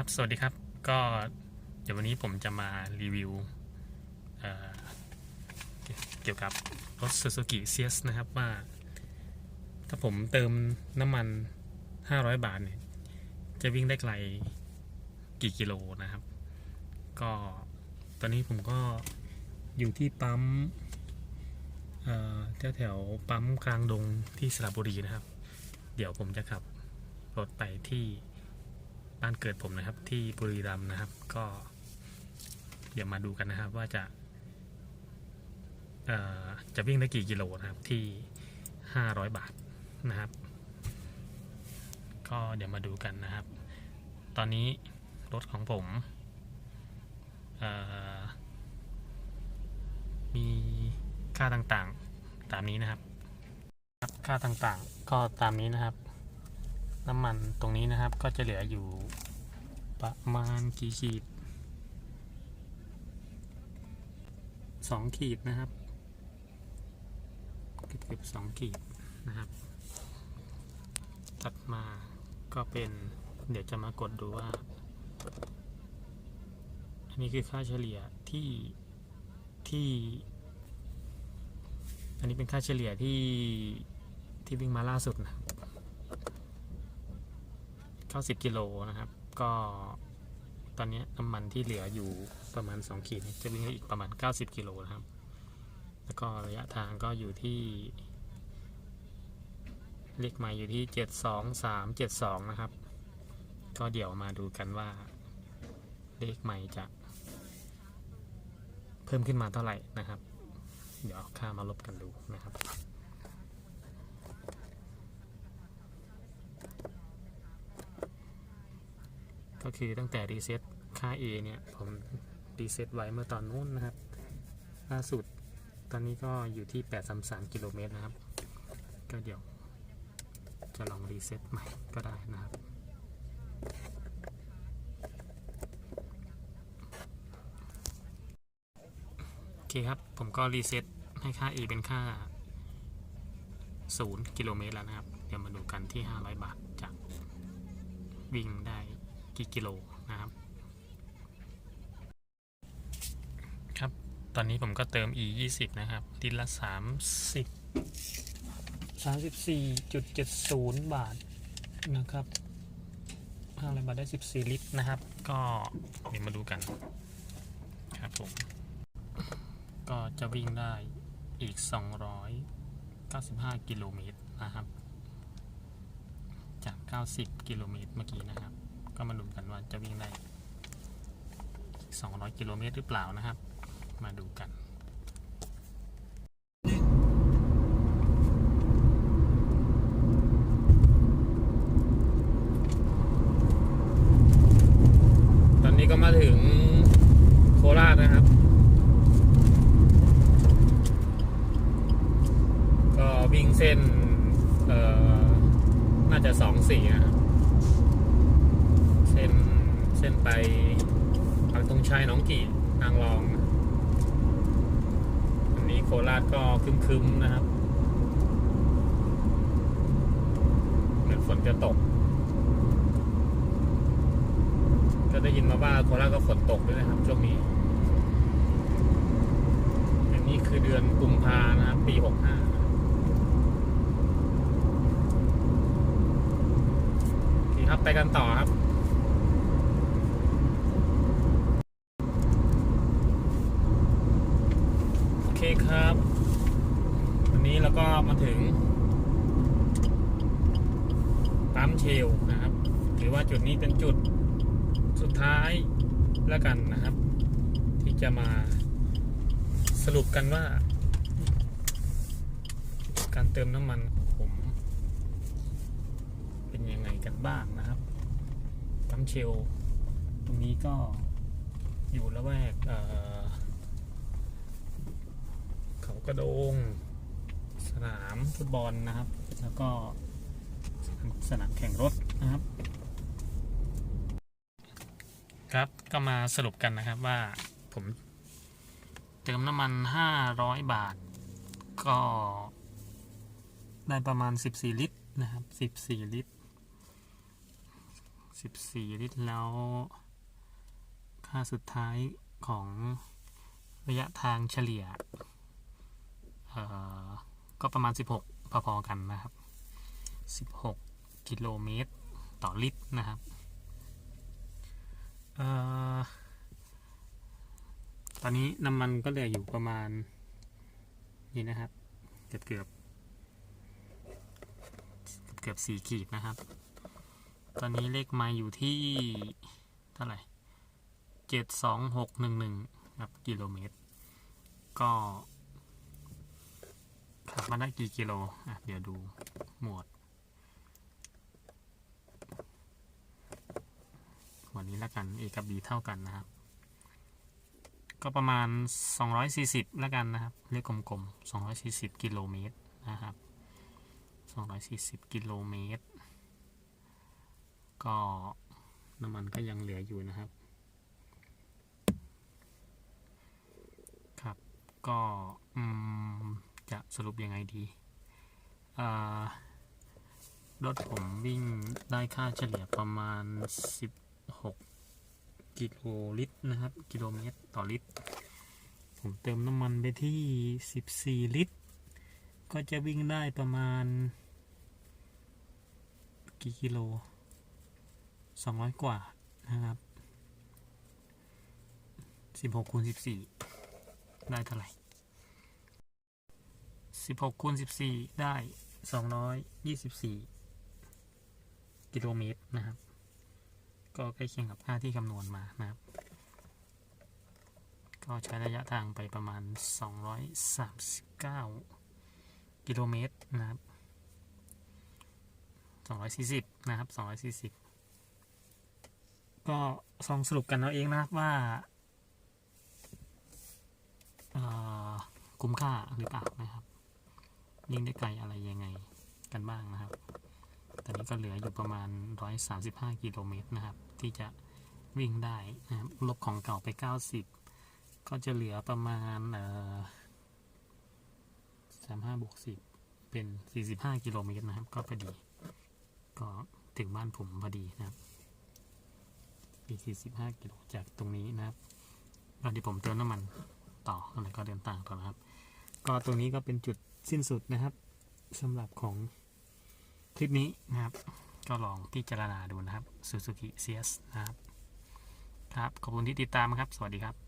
ครับ สวัสดีครับ ก็เดี๋ยววันนี้ผมจะมารีวิวเเกี่ยวกับรถ Suzuki c s นะครับว่า ถ้าผมเติมน้ำมัน 500 บาทเนี่ย จะวิ่งได้ไกลกี่กิโลนะครับ ก็ตอนนี้ผมก็อยู่ที่ปั๊มแถวแถวๆปั๊มกลางดงที่สระบุรีนะครับ เดี๋ยวผมจะขับรถไปที่ บ้านเกิดผมนะครับ ที่บุรีรัมย์นะครับ ก็เดี๋ยวมาดูกันนะครับ ว่าจะจะวิ่งได้กี่กิโลนะครับที่ 500 บาทนะครับ ก็เดี๋ยวมาดูกันนะครับ ตอนนี้รถของผมมีค่าต่างๆ ตามนี้นะครับ ค่าต่างๆ ก็ตามนี้นะครับ น้ำมันตรงนี้นะครับก็จะเหลืออยู่ประมาณกี่ขีดสองขีดนะครับเกือบสองขีดนะครับถัดมาก็เป็นเดี๋ยวจะมากดดูว่า อันนี้คือค่าเฉลี่ยที่ที่ อันนี้เป็นค่าเฉลี่ยที่ที่วิ่งมาล่าสุดนะ 90กิโลนะครับ ก็ตอนนี้น้ำมันที่เหลืออยู่ประมาณ 2 ขีดจะวิ่งได้อีกประมาณ 90กิโลนะครับ แล้วก็ระยะทางก็อยู่ที่เลขไมาอยู่ที่ 72372 นะครับ ก็เดี๋ยวมาดูกันว่า เลขไมจะ เพิ่มขึ้นมาเท่าไหร่นะครับ เดี๋ยวเอาค่ามาลบกันดูนะครับ ก็คือตั้งแต่รีเซ็ตค่า A เนี่ย ผมรีเซ็ตไว้เมื่อตอนนู้นนะครับ ล่าสุดตอนนี้ก็อยู่ที่ 833 กิโลเมตรนะครับ ก็เดี๋ยวจะลองรีเซ็ตใหม่ก็ได้นะครับ โอเคครับ ผมก็รีเซ็ตให้ค่า A เป็นค่า 0 กิโลเมตรแล้วนะครับ เดี๋ยวมาดูกันที่ 500 บาทจะวิ่งได้ กี่กิโลนะครับ ครับ ตอนนี้ผมก็เติม e 2 0นะครับลิตรละ 30 34.70 บาทนะครับ500บาทได้ 14 ลิตรนะครับ ก็เดี๋ยวมาดูกันครับผม ก็จะวิ่งได้อีก 295 กิโลเมตรนะครับ จาก 90 กิโลเมตรเมื่อกี้นะครับ มาดูกันว่าจะวิ่งได้ 200 กิโลเมตรหรือเปล่านะครับ มาดูกันตอนนี้ก็มาถึงโคราชนะครับ ก็วิ่งเส้นเอ่อน่าจะสองสี่นะครับ เส้นเส้น ไปปักธงชัยน้องกี่นางรองอันนี้โคราชก็คึมๆนะครับเหมือนฝนจะตก ก็ได้ยินมาว่าโคราชก็ฝนตกด้วยนะครับช่วงนี้อันนี้คือเดือนกุมภานะครับ ปีหกห้าครับไปกันต่อครับ โอเคครับ วันนี้เรา ก็มาถึงปั๊มเชลนะครับ หรือว่าจุดนี้เป็นจุดสุดท้ายแล้วกันนะครับ ที่จะมาสรุปกันว่า การเติมน้ำมันของผม เป็นยังไงกันบ้างนะครับปั๊มเชลตรงนี้ก็อยู่ละแวกเอ่เขากระโดง นามฟุตบอลนะครับ แล้วก็สนามแข่งรถนะครับ ครับก็มาสรุปกันนะครับว่าผมเติมน้ำมัน 500 บาท ก็ได้ประมาณ 14 ลิตรนะครับ 14 ลิตร 14 ลิตรแล้ว ค่าสุดท้ายของระยะทางเฉลี่ย เอ่อ ก็ประมาณ 16 พอๆกันนะครับ 16 กิโลเมตรต่อลิตรนะครับออตอนนี้น้ำมันก็เหลืออยู่ประมาณ นี่นะครับ เกือบเกือบเกือบสี่ขีดนะครับ ตอนนี้เลขมาอยู่ที่เท่าไหร่เจ็ดสองหกหนึ่งหนึ่งครับกิโลเมตร ก็ ขับมาได้กี่กิโลอะเดี๋ยวดูหมวดหมวดนี้แล้วกัน A กับ B เท่ากันนะครับ ก็ประมาณ 240แล้วกันนะครับ เลขกลมๆ240 กิโลเมตรนะครับ240 กิโลเมตร ก็น้ำมันก็ยังเหลืออยู่นะครับ ครับ ก็ อืม จะสรุปยังไงดีรถผมวิ่งได้ค่าเฉลี่ยประมาณ 16 กิโลลิตรนะครับ กิโลเมตรต่อลิตร ผมเติมน้ำมันไปที่ 14 ลิตร ก็จะวิ่งได้ประมาณ กี่กิโล 200 กว่านะครับ 16คูณ14 ได้เท่าไหร่ 16คูณ14ได้224กิโลเมตรนะครับ ก็ใกล้เคียงกับค่าที่คำนวณมานะครับ ก็ใช้ระยะทางไปประมาณ 239 กิโลเมตรนะครับ 240 นะครับ 240 ก็ลองสรุปกันเอาเองนะครับว่าคุ้มค่าหรือเปล่านะครับ ยิ่งได้ไกลอะไรยังไงกันบ้างนะครับ ตอนนี้ก็เหลืออยู่ประมาณ 135 กิโลเมตรนะครับ ที่จะวิ่งได้นะครับลบของเก่าไป 90 ก็จะเหลือประมาณเอ่อ35บวก10 เป็น 45 กิโลเมตรนะครับ ก็พอดี ก็ถึงบ้านผมพอดีนะครับอีก45 กิโลจากตรงนี้นะครับตอนที่ผมเติมน้ำมันต่อแล้วก็เดินต่างต่อนะครับ ก็ตรงนี้ก็เป็นจุด สิ้นสุดนะครับสำหรับของคลิปนี้นะครับ ก็ลองพิจารณาดูนะครับ Suzuki CS นะครับ ครับ ขอบคุณที่ติดตามครับ สวัสดีครับ